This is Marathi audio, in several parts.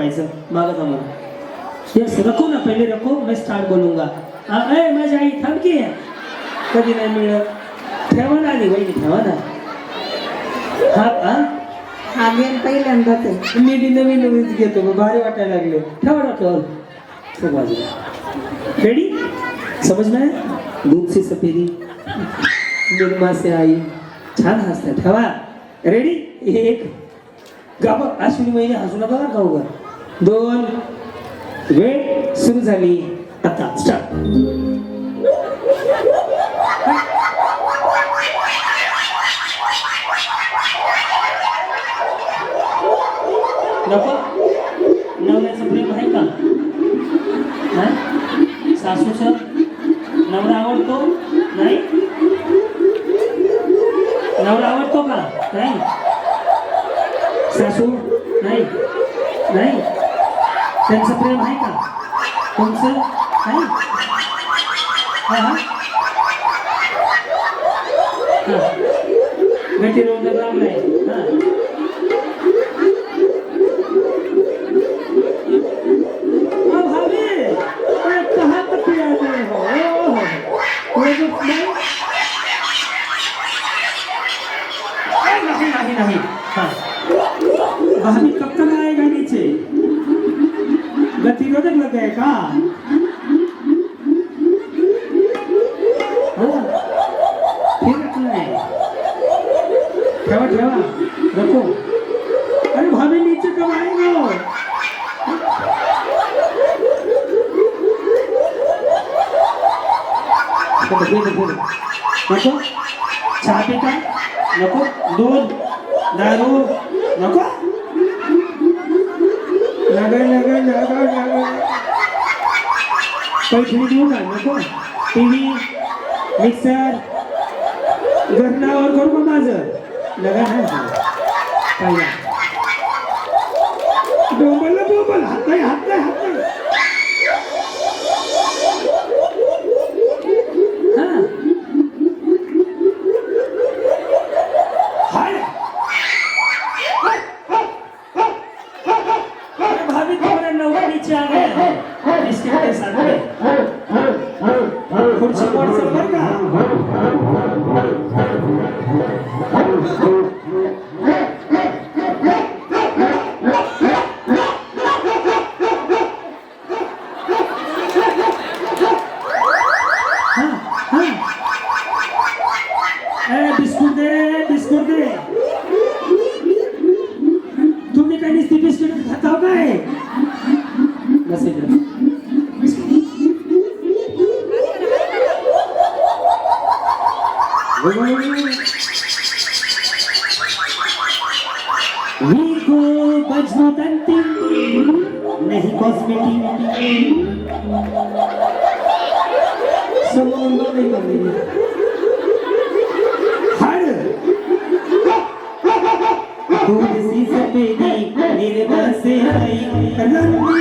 मागत आम्हाला यस रखो ना पहिले रखो मैं स्टार्ट बोलूंगा। आ, ए माझी आई थांब की कधी नाही मिळत ठेवा ना आधी वहिनी ठेवा ना हा हा। हा गेम पहिल्यांदाच आहे मी बी नवीन नवीनच घेतो मग भारी वाटायला लागले। ठेवा डॉक्टर बाजूला रेडी समज में दूध से सफेदी। निरमा से आई। छान हसते ठेवा। रेडी एक। गाब अश्विनी महिने हसू नका का उगा दोन. वेळ सुरू झाली. आता स्टार्ट नको. नवऱ्याचं प्रेम आहे का? हा? सासूचं नवरा आवडतो? नाही नवरा आवडतो का नाही सासू नाही नाही त्यांचं प्रेम आहे का? तुमचं नाही हां हा. हा. गटीरोधक लावलाय हां ओ भाभी अरे कहाँ तक ले आते हो ओह, ये जो नहीं ए, नहीं नहीं नहीं हाँ भाभी कब तक आएगा नीचे आहे का? हो. ठेवा ठेवा. नको. अरे भाभी नीचे कब नको. चहा पिता नको. दूध. दारू. नको. नगर नगर नगर नगर पैठणी देऊ का? नको. टी व्ही मिक्सर घरनावर करू का माझं? लगा नाही. पहिला डोंबल. हात नाही हात नाही हात नाही. वीर को बजनो तंती नहीं कॉस्मेटिक समोर नाही करलेली हाड दूध सी सफेदी निर्मा से आई रंगीन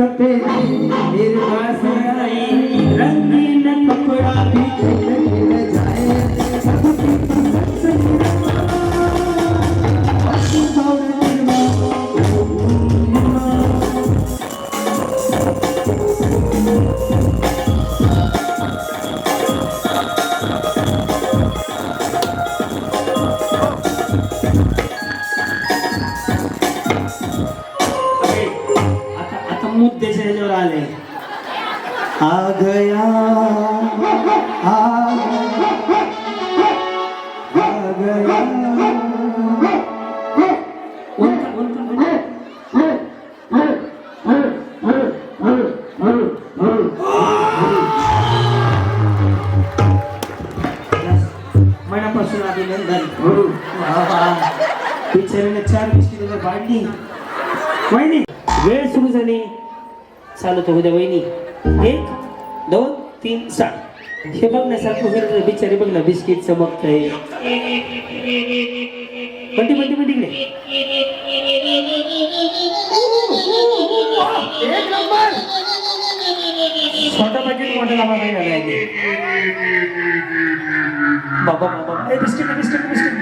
दूध से सफेदी बिचारीने चार बिस्किट वाढली वहिनी वेळ सुरू झाली. चालू तर उद्या वहिनी. एक दोन तीन सात. हे बघण्यासारखं होईल बिचारी बघ ना बिस्किट चमकतंय. बंटी बंटी बंटी इकडे. एक नंबर छोटा पाकिट मोठा लांबा नाही झाला आहे बाबा बाबा ए बिस्किट बिस्किट बिस्किट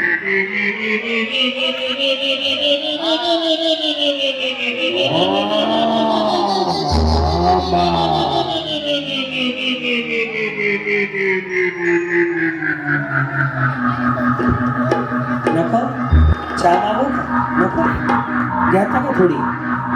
नको चहा मागू नको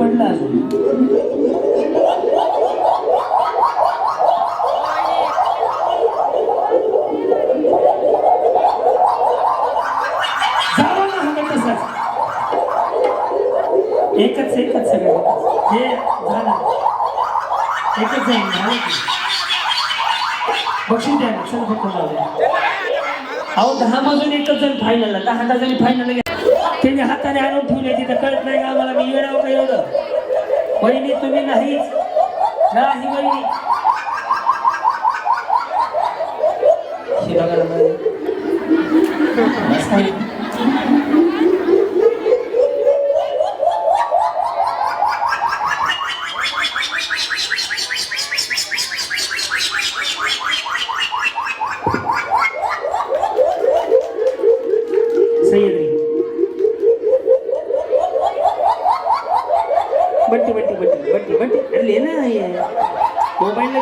पडला अजून. एकच एकच सगळं. हे झालं. एकच जाईल झालं बक्षीस द्या ना. फक्त अहो दहा मजून एकच जण फायनल दहा दहा जणी फायनल गेले. त्याने हाताने आणून ठेवले तिथं कळत नाही का आम्हाला मी येणार का एवढं? बहिणी तुम्ही नाहीच. नाही बहिणी हे बघा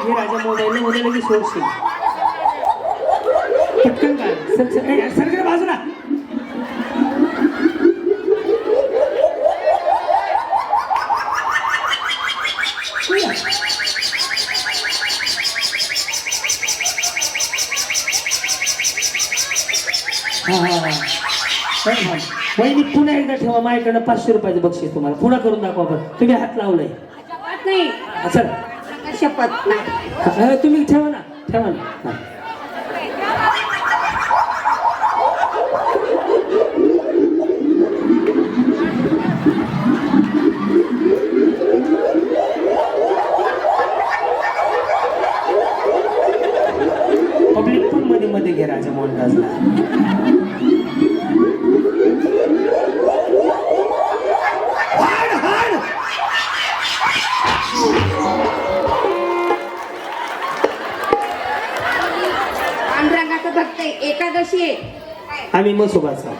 घे राजा मोबाईलला मध्ये लगेच सोडशील? पटकन का? सर सर बाजूला. हा, हा, हा. वहिनी पुन्हा एकदा ठेवा माझ्याकडनं पाचशे रुपयाचं बक्षीस तुम्हाला. पुन्हा करून दाखवा बरं. तुम्ही हात लावलाय. नाही. हा, चल. शपथ नाही. तुम्ही ठेवा ना ठेवा ना. पांढरंगाचं आहे आम्ही मसोबाचा